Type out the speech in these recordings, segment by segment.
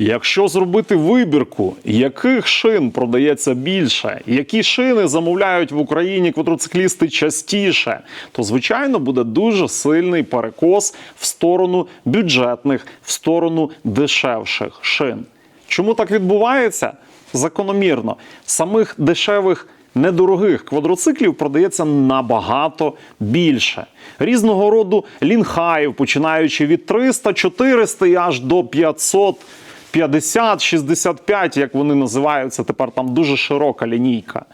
Якщо зробити вибірку, яких шин продається більше, які шини замовляють в Україні квадроциклісти частіше, то звичайно буде дуже сильний перекос в сторону бюджетних, в сторону дешевших шин. Чому так відбувається? Закономірно, самих дешевих. Недорогих квадроциклів продається набагато більше. Різного роду лінхаїв, починаючи від 300, 400 і аж до 500, 50, 65, як вони називаються. Тепер там дуже широка лінійка.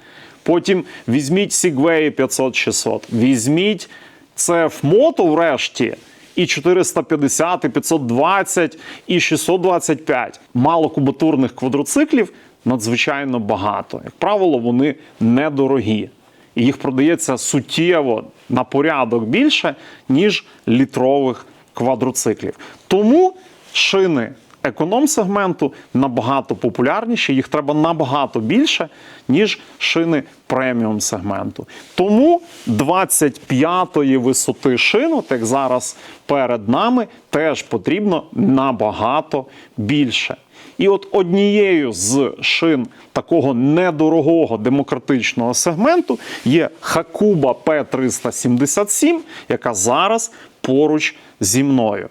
Потім візьміть Segway 500-600, візьміть CF Moto врешті. І 450, і 520, і 625. Малокубатурних квадроциклів надзвичайно багато. Як правило, вони недорогі. І їх продається суттєво на порядок більше, ніж літрових квадроциклів. Тому шини економ-сегменту набагато популярніші, їх треба набагато більше, ніж шини преміум сегменту. Тому 25-ї висоти шинок, як зараз перед нами, теж потрібно набагато більше. І от однією з шин такого недорогого демократичного сегменту є Hakuba P377, яка зараз поруч зі мною.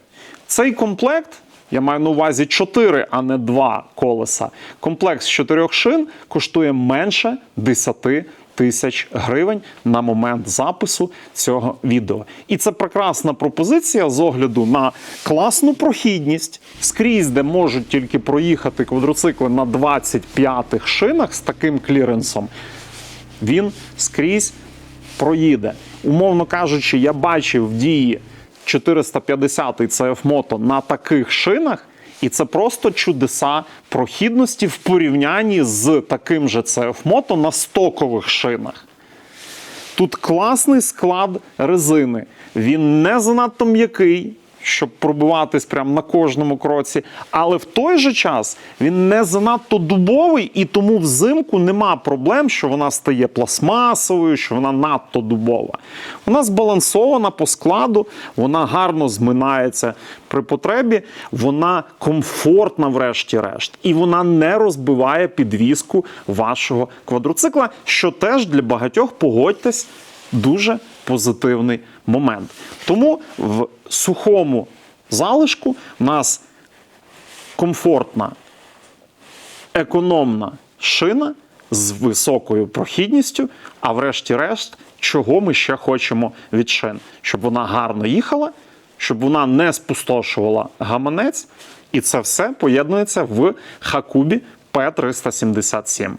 Цей комплект, я маю на увазі 4, а не 2 колеса. Комплект з 4 шин коштує менше 10 тисяч гривень на момент запису цього відео. І це прекрасна пропозиція з огляду на класну прохідність скрізь, де можуть тільки проїхати квадроцикли на 25-х шинах з таким кліренсом. Він скрізь проїде. Умовно кажучи, я бачив в дії 450 CF Moto на таких шинах, і це просто чудеса прохідності в порівнянні з таким же CF Moto на стокових шинах. Тут класний склад резини. Він не занадто м'який, щоб пробиватись прямо на кожному кроці. Але в той же час він не занадто дубовий, і тому взимку нема проблем, що вона стає пластмасовою, що вона надто дубова. Вона збалансована по складу, вона гарно зминається при потребі, вона комфортна, врешті-решт, і вона не розбиває підвіску вашого квадроцикла, що теж для багатьох погодьтесь дуже позитивний момент. Тому в сухому залишку в нас комфортна, економна шина з високою прохідністю, а врешті-решт, чого ми ще хочемо від шин? Щоб вона гарно їхала, щоб вона не спустошувала гаманець, і це все поєднується в Хакубі П377.